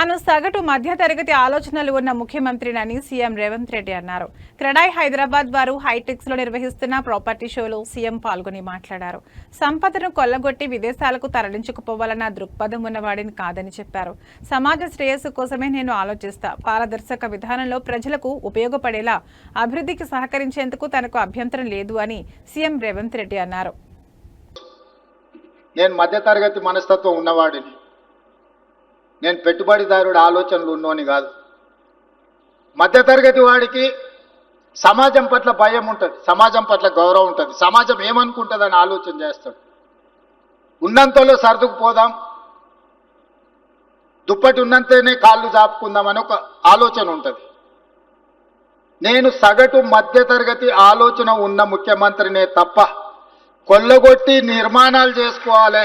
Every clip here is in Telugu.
తాను సగటు మధ్యతరగతి ఆలోచనలు ఉన్న ముఖ్యమంత్రినని సీఎం రేవంత్ రెడ్డి అన్నారు. క్రెడాయ్ హైదరాబాద్ వారు హైటెక్స్లో నిర్వహిస్తున్న ప్రాపర్టీ షోలో సీఎం పాల్గొని మాట్లాడారు. సంపదను కొల్లగొట్టి విదేశాలకు తరలించుకుపోవాలన్న దృక్పథం ఉన్నవాడిని కాదని చెప్పారు. సమాజ శ్రేయస్సు కోసమే నేను ఆలోచిస్తా. పారదర్శక విధానంలో ప్రజలకు ఉపయోగపడేలా అభివృద్ధికి సహకరించేందుకు తనకు అభ్యంతరం లేదు అని సీఎం రేవంత్ రెడ్డి అన్నారు. నేను మధ్యతరగతి మనస్తత్వం ఉన్నవాడిని. నేను పెట్టుబడిదారుడు ఆలోచనలు ఉన్నోని కాదు. మధ్యతరగతి వాడికి సమాజం పట్ల భయం ఉంటుంది సమాజం పట్ల గౌరవం ఉంటుంది. సమాజం ఏమనుకుంటుందని ఆలోచన చేస్తాడు. ఉన్నంతలో సర్దుకుపోదాం. దుప్పటి ఉన్నంతనే కాళ్ళు చాపుకుందామని ఒక ఆలోచన ఉంటుంది. నేను సగటు మధ్యతరగతి ఆలోచన ఉన్న ముఖ్యమంత్రినే తప్ప కొల్లగొట్టి నిర్మాణాలు చేసుకోవాలి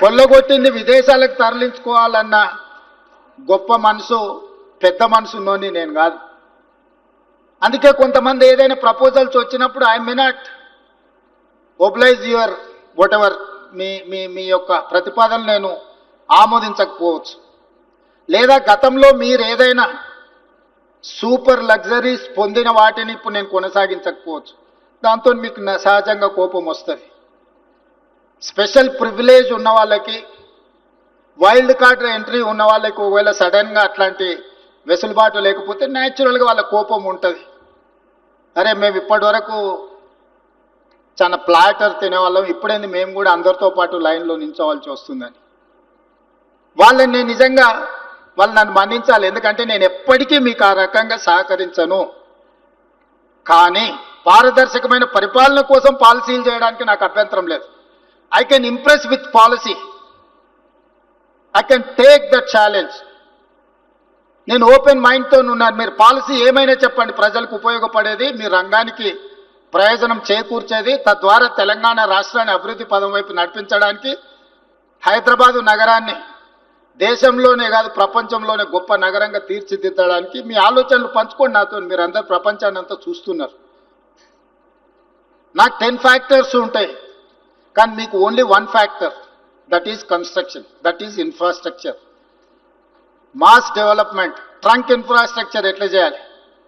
కొల్లగొట్టింది విదేశాలకు తరలించుకోవాలన్న గొప్ప మనసు పెద్ద మనసు ఉన్నోని నేను కాదు. అందుకే కొంతమంది ఏదైనా ప్రపోజల్స్ వచ్చినప్పుడు I may not oblige your whatever మీ మీ మీ యొక్క ప్రతిపాదన నేను ఆమోదించకపోవచ్చు. లేదా గతంలో మీరు ఏదైనా సూపర్ లగ్జరీస్ పొందిన వాటిని ఇప్పుడు నేను కొనసాగించకపోవచ్చు. దాంతో మీకు సహజంగా కోపం వస్తుంది. స్పెషల్ ప్రివిలేజ్ ఉన్న వాళ్ళకి వైల్డ్ కార్డ్ ఎంట్రీ ఉన్న వాళ్ళకి ఒకవేళ సడన్గా అట్లాంటి వెసులుబాటు లేకపోతే న్యాచురల్గా వాళ్ళ కోపం ఉంటుంది. అరే మేము ఇప్పటి వరకు చాలా ప్లాటర్ తినేవాళ్ళం ఇప్పుడేంది మేము కూడా అందరితో పాటు లైన్లో నించోవాల్సి వస్తుందని. వాళ్ళని నేను నిజంగా వాళ్ళు నన్ను మన్నించాలి ఎందుకంటే నేను ఎప్పటికీ మీకు ఆ రకంగా సహకరించను. కానీ పారదర్శకమైన పరిపాలన కోసం పాలసీలు చేయడానికి నాకు అభ్యంతరం లేదు. I can impress with policy I can take the challenge నేను ఓపెన్ మైండ్తో ఉన్నాను. మీరు పాలసీ ఏమైనా చెప్పండి. ప్రజలకు ఉపయోగపడేది మీ రంగానికి ప్రయోజనం చేకూర్చేది తద్వారా తెలంగాణ రాష్ట్రాన్ని అభివృద్ధి పదం వైపు నడిపించడానికి హైదరాబాదు నగరాన్ని దేశంలోనే కాదు ప్రపంచంలోనే గొప్ప నగరంగా తీర్చిదిద్దడానికి మీ ఆలోచనలు పంచుకోండి నాతో. మీరు అందరు ప్రపంచాన్ని అంతా చూస్తున్నారు. నాకు టెన్ ఫ్యాక్టర్స్ ఉంటాయి. can make only one factor, that is construction, that is infrastructure. Mass development, trunk infrastructure એટલે